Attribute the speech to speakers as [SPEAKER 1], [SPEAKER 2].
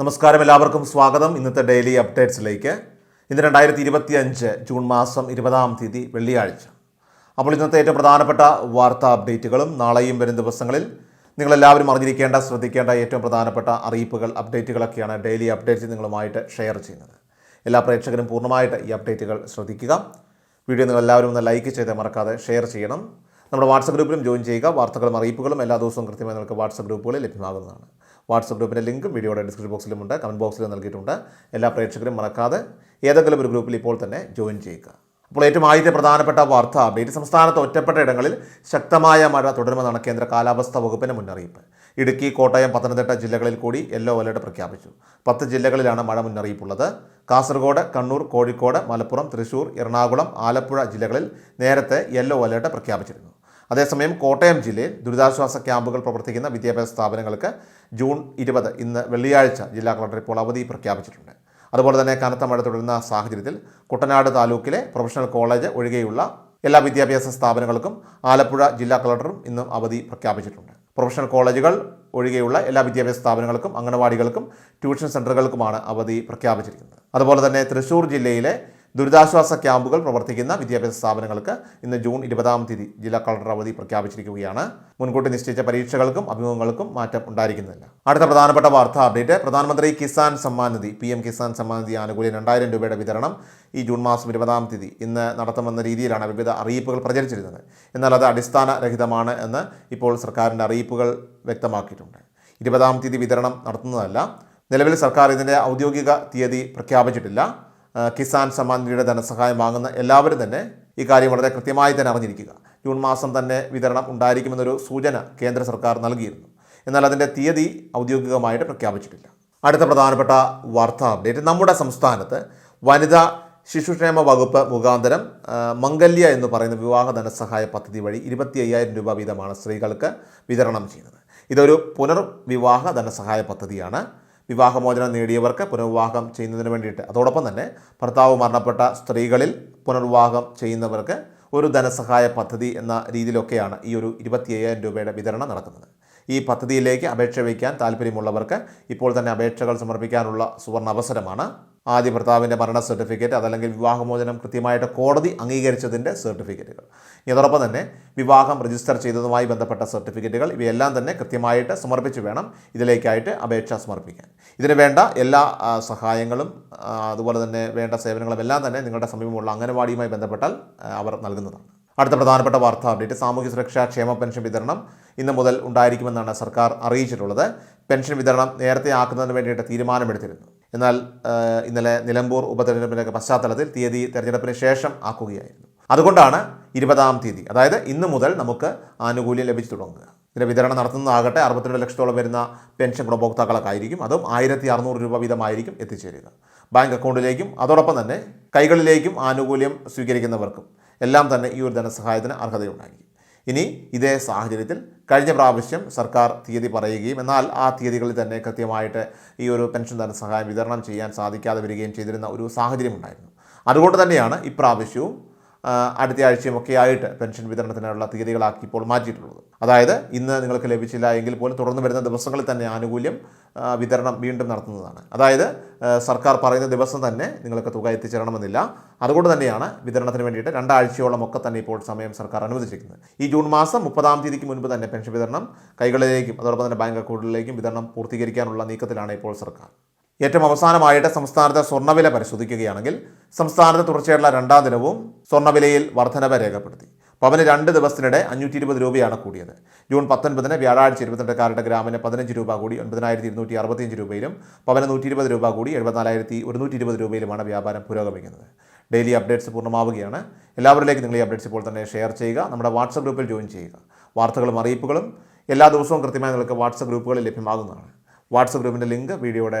[SPEAKER 1] നമസ്കാരം. എല്ലാവർക്കും സ്വാഗതം. ഇന്നത്തെ ഡെയിലി അപ്ഡേറ്റ്സിലേക്ക്. ഇന്ന് രണ്ടായിരത്തി ഇരുപത്തി അഞ്ച് ജൂൺ മാസം ഇരുപതാം തീയതി വെള്ളിയാഴ്ച. അപ്പോൾ ഇന്നത്തെ ഏറ്റവും പ്രധാനപ്പെട്ട വാർത്താ അപ്ഡേറ്റുകളും നാളെയും വരും ദിവസങ്ങളിൽ നിങ്ങളെല്ലാവരും അറിഞ്ഞിരിക്കേണ്ട ശ്രദ്ധിക്കേണ്ട ഏറ്റവും പ്രധാനപ്പെട്ട അറിയിപ്പുകൾ അപ്ഡേറ്റുകളൊക്കെയാണ് ഡെയിലി അപ്ഡേറ്റ്സ് നിങ്ങളുമായിട്ട് ഷെയർ ചെയ്യുന്നത്. എല്ലാ പ്രേക്ഷകരും പൂർണമായിട്ട് ഈ അപ്ഡേറ്റുകൾ ശ്രദ്ധിക്കുക. വീഡിയോ നിങ്ങൾ എല്ലാവരും ഒന്ന് ലൈക്ക് ചെയ്ത് മറക്കാതെ ഷെയർ ചെയ്യണം. നമ്മുടെ വാട്സപ്പ് ഗ്രൂപ്പിലും ജോയിൻ ചെയ്യുക. വാർത്തകളും അറിയിപ്പുകളും എല്ലാ ദിവസവും കൃത്യമായി നിങ്ങൾക്ക് വാട്സപ്പ് ഗ്രൂപ്പുകളിൽ ലഭ്യമാകുന്നതാണ്. വാട്സപ്പ് ഗ്രൂപ്പിന്റെ ലിങ്കും വീഡിയോയുടെ ഡിസ്ക്രിപ്ഷൻ ബോക്സിലുമുണ്ട്. കമന്റ് ബോക്സിലും നൽകിയിട്ടുണ്ട്. എല്ലാ പ്രേക്ഷകരും മറക്കാതെ ഏതെങ്കിലും ഒരു ഗ്രൂപ്പിൽ ഇപ്പോൾ തന്നെ ജോയിൻ ചെയ്യുക. അപ്പോൾ ഏറ്റവും ആദ്യത്തെ പ്രധാനപ്പെട്ട വാർത്ത അപ്ഡേറ്റ് സംസ്ഥാനത്ത് ഒറ്റപ്പെട്ട ഇടങ്ങളിൽ ശക്തമായ മഴ തുടരുമെന്നാണ് കേന്ദ്ര കാലാവസ്ഥാ വകുപ്പിന്റെ മുന്നറിയിപ്പ്. ഇടുക്കി കോട്ടയം പത്തനംതിട്ട ജില്ലകളിൽ കൂടി യെല്ലോ അലർട്ട് പ്രഖ്യാപിച്ചു. പത്ത് ജില്ലകളിലാണ് മഴ മുന്നറിയിപ്പുള്ളത്. കാസർഗോഡ് കണ്ണൂർ കോഴിക്കോട് മലപ്പുറം തൃശൂർ എറണാകുളം ആലപ്പുഴ ജില്ലകളിൽ നേരത്തെ യെല്ലോ അലർട്ട് പ്രഖ്യാപിച്ചിരുന്നു. അതേസമയം കോട്ടയം ജില്ലയിൽ ദുരിതാശ്വാസ ക്യാമ്പുകൾ പ്രവർത്തിക്കുന്ന വിദ്യാഭ്യാസ സ്ഥാപനങ്ങൾക്ക് ജൂൺ ഇരുപത് ഇന്ന് വെള്ളിയാഴ്ച ജില്ലാ കളക്ടർ ഇപ്പോൾ അവധി പ്രഖ്യാപിച്ചിട്ടുണ്ട്. അതുപോലെ തന്നെ കനത്ത മഴ തുടരുന്ന സാഹചര്യത്തിൽ കുട്ടനാട് താലൂക്കിലെ പ്രൊഫഷണൽ കോളേജ് ഒഴികെയുള്ള എല്ലാ വിദ്യാഭ്യാസ സ്ഥാപനങ്ങൾക്കും ആലപ്പുഴ ജില്ലാ കളക്ടറും ഇന്നും അവധി പ്രഖ്യാപിച്ചിട്ടുണ്ട്. പ്രൊഫഷണൽ കോളേജുകൾ ഒഴികെയുള്ള എല്ലാ വിദ്യാഭ്യാസ സ്ഥാപനങ്ങൾക്കും അംഗനവാടികൾക്കും ട്യൂഷൻ സെന്ററുകൾക്കുമാണ് അവധി പ്രഖ്യാപിച്ചിരിക്കുന്നത്. അതുപോലെ തന്നെ തൃശ്ശൂർ ജില്ലയിലെ ദുരിതാശ്വാസ ക്യാമ്പുകൾ പ്രവർത്തിക്കുന്ന വിദ്യാഭ്യാസ സ്ഥാപനങ്ങൾക്ക് ഇന്ന് ജൂൺ ഇരുപതാം തീയതി ജില്ലാ കളക്ടർ അവധി പ്രഖ്യാപിച്ചിരിക്കുകയാണ്. മുൻകൂട്ടി നിശ്ചയിച്ച പരീക്ഷകൾക്കും അഭിമുഖങ്ങൾക്കും മാറ്റം ഉണ്ടായിരിക്കുന്നില്ല. അടുത്ത പ്രധാനപ്പെട്ട വാർത്താ അപ്ഡേറ്റ് പ്രധാനമന്ത്രി കിസാൻ സമ്മാൻ നിധി പി എം കിസാൻ സമ്മാൻ നിധി ആനുകൂല്യം രണ്ടായിരം രൂപയുടെ വിതരണം ഈ ജൂൺ മാസം ഇരുപതാം തീയതി ഇന്ന് നടത്തുമെന്ന രീതിയിലാണ് വിവിധ അറിയിപ്പുകൾ പ്രചരിച്ചിരുന്നത്. എന്നാൽ അത് അടിസ്ഥാനരഹിതമാണ് എന്ന് ഇപ്പോൾ സർക്കാരിന്റെ അറിയിപ്പുകൾ വ്യക്തമാക്കിയിട്ടുണ്ട്. ഇരുപതാം തീയതി വിതരണം നടത്തുന്നതല്ല നിലവിൽ സർക്കാർ ഇതിന്റെ ഔദ്യോഗിക തീയതി പ്രഖ്യാപിച്ചിട്ടില്ല. കിസാൻ സമ്മാൻ നിധിയുടെ ധനസഹായം വാങ്ങുന്ന എല്ലാവരും തന്നെ ഈ കാര്യം വളരെ കൃത്യമായി തന്നെ അറിഞ്ഞിരിക്കുക. ജൂൺ മാസം തന്നെ വിതരണം ഉണ്ടായിരിക്കുമെന്നൊരു സൂചന കേന്ദ്ര സർക്കാർ നൽകിയിരുന്നു. എന്നാൽ അതിന്റെ തീയതി ഔദ്യോഗികമായിട്ട് പ്രഖ്യാപിച്ചിട്ടില്ല. അടുത്ത പ്രധാനപ്പെട്ട വാർത്താ അപ്ഡേറ്റ്. നമ്മുടെ സംസ്ഥാനത്ത് വനിതാ ശിശുക്ഷേമ വകുപ്പ് മുഖാന്തരം മംഗല്യ എന്ന് പറയുന്ന വിവാഹ ധനസഹായ പദ്ധതി വഴി ഇരുപത്തി അയ്യായിരം രൂപ വീതമാണ് സ്ത്രീകൾക്ക് വിതരണം ചെയ്യുന്നത്. ഇതൊരു പുനർവിവാഹ ധനസഹായ പദ്ധതിയാണ്. വിവാഹമോചനം നേടിയവർക്ക് പുനർവിവാഹം ചെയ്യുന്നതിന് വേണ്ടിയിട്ട്. അതോടൊപ്പം തന്നെ ഭർത്താവ് മരണപ്പെട്ട സ്ത്രീകളിൽ പുനർവിവാഹം ചെയ്യുന്നവർക്ക് ഒരു ധനസഹായ പദ്ധതി എന്ന രീതിയിലൊക്കെയാണ് ഈ ഒരു ഇരുപത്തി അയ്യായിരം രൂപയുടെ വിതരണം നടക്കുന്നത്. ഈ പദ്ധതിയിലേക്ക് അപേക്ഷ വയ്ക്കാൻ താല്പര്യമുള്ളവർക്ക് ഇപ്പോൾ തന്നെ അപേക്ഷകൾ സമർപ്പിക്കാനുള്ള സുവർണ അവസരമാണ് ആദ്യ ഭർത്താവിന്റെ മരണ സർട്ടിഫിക്കറ്റ് അതല്ലെങ്കിൽ വിവാഹമോചനം കൃത്യമായിട്ട് കോടതി അംഗീകരിച്ചതിന്റെ സർട്ടിഫിക്കറ്റുകൾ. ഇതോടൊപ്പം തന്നെ വിവാഹം രജിസ്റ്റർ ചെയ്തതുമായി ബന്ധപ്പെട്ട സർട്ടിഫിക്കറ്റുകൾ ഇവയെല്ലാം തന്നെ കൃത്യമായിട്ട് സമർപ്പിച്ച് വേണം ഇതിലേക്കായിട്ട് അപേക്ഷ സമർപ്പിക്കാൻ. ഇതിന് വേണ്ട എല്ലാ സഹായങ്ങളും അതുപോലെ തന്നെ വേണ്ട സേവനങ്ങളും എല്ലാം തന്നെ നിങ്ങളുടെ സമീപമുള്ള അംഗനവാടിയുമായി ബന്ധപ്പെട്ടാൽ അവർ നൽകുന്നതാണ്. അടുത്ത പ്രധാനപ്പെട്ട വാർത്താ അപ്ഡേറ്റ് സാമൂഹ്യ സുരക്ഷാ ക്ഷേമ പെൻഷൻ വിതരണം ഇന്ന് മുതൽ ഉണ്ടായിരിക്കുമെന്നാണ് സർക്കാർ അറിയിച്ചിട്ടുള്ളത്. പെൻഷൻ വിതരണം നേരത്തെ ആക്കുന്നതിന് വേണ്ടിയിട്ട് തീരുമാനമെടുത്തിരുന്നു. എന്നാൽ ഇന്നലെ നിലമ്പൂർ ഉപതെരഞ്ഞെടുപ്പിന്റെ പശ്ചാത്തലത്തിൽ തീയതി തെരഞ്ഞെടുപ്പിന് ശേഷം ആക്കുകയായിരുന്നു. അതുകൊണ്ടാണ് ഇരുപതാം തീയതി അതായത് ഇന്ന് മുതൽ നമുക്ക് ആനുകൂല്യം ലഭിച്ചു തുടങ്ങുക. ഇതിന്റെ വിതരണം നടത്തുന്നതാകട്ടെ അറുപത്തിരണ്ട് ലക്ഷത്തോളം വരുന്ന പെൻഷൻ ഗുണഭോക്താക്കളൊക്കെ ആയിരിക്കും അതും ആയിരത്തി അറുന്നൂറ് രൂപ വീതമായിരിക്കും എത്തിച്ചേരുക. ബാങ്ക് അക്കൗണ്ടിലേക്കും അതോടൊപ്പം തന്നെ കൈകളിലേക്കും ആനുകൂല്യം സ്വീകരിക്കുന്നവർക്കും എല്ലാം തന്നെ ഈ ഒരു ധനസഹായത്തിന് അർഹതയുണ്ടായിരിക്കും. ഇനി ഇതേ സാഹചര്യത്തിൽ കഴിഞ്ഞ പ്രാവശ്യം സർക്കാർ തീയതി പറയുകയും എന്നാൽ ആ തീയതികളിൽ തന്നെ കൃത്യമായിട്ട് ഈ ഒരു പെൻഷൻ ധനസഹായം വിതരണം ചെയ്യാൻ സാധിക്കാതെ വരികയും ചെയ്തിരുന്ന ഒരു സാഹചര്യം ഉണ്ടായിരുന്നു അതുകൊണ്ട് തന്നെയാണ് ഇപ്രാവശ്യവും അടുത്ത ആഴ്ചയും ഒക്കെ ആയിട്ട് പെൻഷൻ വിതരണത്തിനുള്ള തീയതികളാക്കി ഇപ്പോൾ മാറ്റിയിട്ടുള്ളത്. അതായത് ഇന്ന് നിങ്ങൾക്ക് ലഭിച്ചില്ല എങ്കിൽ പോലും തുടർന്ന് വരുന്ന ദിവസങ്ങളിൽ തന്നെ ആനുകൂല്യം വിതരണം വീണ്ടും നടത്തുന്നതാണ്. അതായത് സർക്കാർ പറയുന്ന ദിവസം തന്നെ നിങ്ങൾക്ക് തുക എത്തിച്ചേരണമെന്നില്ല. അതുകൊണ്ട് തന്നെയാണ് വിതരണത്തിന് വേണ്ടിയിട്ട് രണ്ടാഴ്ചയോളം ഒക്കെ തന്നെ ഇപ്പോൾ സമയം സർക്കാർ അനുവദിച്ചിരിക്കുന്നത്. ഈ ജൂൺ മാസം മുപ്പതാം തീയതിക്ക് മുൻപ് തന്നെ പെൻഷൻ വിതരണം കൈകളിലേക്കും അതോടൊപ്പം തന്നെ ബാങ്ക് അക്കൗണ്ടിലേക്കും വിതരണം പൂർത്തീകരിക്കാനുള്ള നീക്കത്തിലാണ് ഇപ്പോൾ സർക്കാർ. ഏറ്റവും അവസാനമായിട്ട് സംസ്ഥാനത്തെ സ്വർണവില പരിശോധിക്കുകയാണെങ്കിൽ സംസ്ഥാനത്ത് തുടർച്ചയായുള്ള രണ്ടാം ദിനവും സ്വർണവിലയിൽ വർധനവ് രേഖപ്പെടുത്തി. പവന് രണ്ട് ദിവസത്തിനിടെ അഞ്ഞൂറ്റി ഇരുപത് രൂപയാണ് കൂടിയത്. ജൂൺ പത്തൊൻപതിന് വ്യാഴാഴ്ച ഇരുപത്തിരണ്ടക്കാരുടെ ഗ്രാമിന് പതിനഞ്ച് രൂപ കൂടി ഒൻപതിനായിരത്തി ഇരുന്നൂറ്റി അറുപത്തിയഞ്ച് രൂപയിലും പവന് നൂറ്റി ഇരുപത് രൂപ കൂടി എഴുപത്തിനാലായിരത്തി ഒരുന്നൂറ്റി ഇരുപത് രൂപയിലുമാണ് വ്യാപാരം പുരോഗമിക്കുന്നത്. ഡെയിലി അപ്ഡേറ്റ്സ് പൂർണമാവുകയാണ്. എല്ലാവരിലേക്കും നിങ്ങൾ ഈ അപ്ഡേറ്റ്സ് ഇപ്പോൾ തന്നെ ഷെയർ ചെയ്യുക. നമ്മുടെ വാട്സപ്പ് ഗ്രൂപ്പിൽ ജോയിൻ ചെയ്യുക. വാർത്തകളും അറിയിപ്പുകളും എല്ലാ ദിവസവും കൃത്യമായി നിങ്ങൾക്ക് വാട്സപ്പ് ഗ്രൂപ്പുകളിൽ ലഭ്യമാകുന്നതാണ്. വാട്സപ്പ് ഗ്രൂപ്പിന്റെ ലിങ്ക് വീഡിയോയുടെ